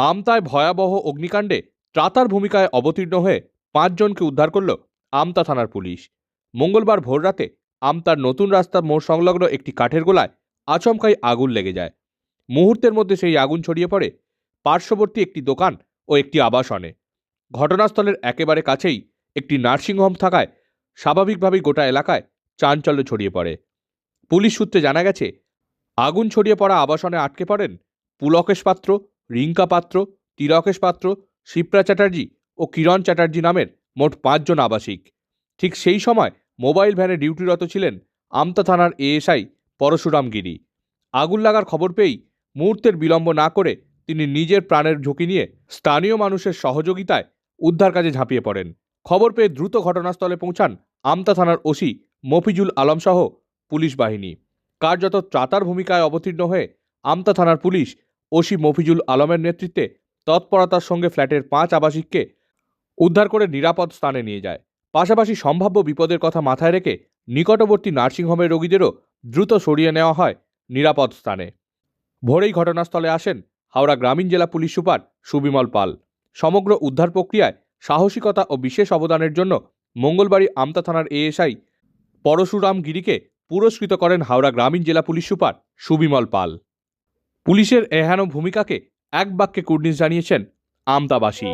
আমতায় ভয়াবহ অগ্নিকাণ্ডে ত্রাতার ভূমিকায় অবতীর্ণ হয়ে পাঁচজনকে উদ্ধার করল আমতা থানার পুলিশ। মঙ্গলবার ভোররাতে আমতার নতুন রাস্তা মোড় সংলগ্ন একটি কাঠের গোলায় আচমকাই আগুন লেগে যায়। মুহূর্তের মধ্যে সেই আগুন ছড়িয়ে পড়ে পার্শ্ববর্তী একটি দোকান ও একটি আবাসনে। ঘটনাস্থলের একেবারে কাছেই একটি নার্সিংহোম থাকায় স্বাভাবিকভাবেই গোটা এলাকায় চাঞ্চল্য ছড়িয়ে পড়ে। পুলিশ সূত্রে জানা গেছে, আগুন ছড়িয়ে পড়া আবাসনে আটকে পড়েন পুলকেশ পাত্র রিঙ্কা পাত্র তিলকেশ পাত্র, শিপ্রা চ্যাটার্জি ও কিরণ চ্যাটার্জি নামের মোট পাঁচজন আবাসিক। ঠিক সেই সময় মোবাইল ভ্যানে ডিউটিরত ছিলেন আমতা থানার এএসআই পরশুরাম গিরি। আগুন লাগার খবর পেয়েই মুহূর্তের বিলম্ব না করে তিনি নিজের প্রাণের ঝুঁকি নিয়ে স্থানীয় মানুষের সহযোগিতায় উদ্ধার কাজে ঝাঁপিয়ে পড়েন। খবর পেয়ে দ্রুত ঘটনাস্থলে পৌঁছান আমতা থানার ওসি মফিজুল আলমসহ পুলিশ বাহিনী। কার্যত ত্রাতার ভূমিকায় অবতীর্ণ হয়ে আমতা থানার পুলিশ ওসি মফিজুল আলমের নেতৃত্বে তৎপরতার সঙ্গে ফ্ল্যাটের পাঁচ আবাসিককে উদ্ধার করে নিরাপদ স্থানে নিয়ে যায়। পাশাপাশি সম্ভাব্য বিপদের কথা মাথায় রেখে নিকটবর্তী নার্সিংহোমের রোগীদেরও দ্রুত সরিয়ে নেওয়া হয় নিরাপদ স্থানে। ভোরেই ঘটনাস্থলে আসেন হাওড়া গ্রামীণ জেলা পুলিশ সুপার সুবিমল পাল। সমগ্র উদ্ধার প্রক্রিয়ায় সাহসিকতা ও বিশেষ অবদানের জন্য মঙ্গলবারই আমতা থানার এএসআই পরশুরাম গিরিকে পুরস্কৃত করেন হাওড়া গ্রামীণ জেলা পুলিশ সুপার সুবিমল পাল। পুলিশের এহেন ভূমিকাকে এক বাক্যে কুর্নিশ জানিয়েছেন আমতাবাসী।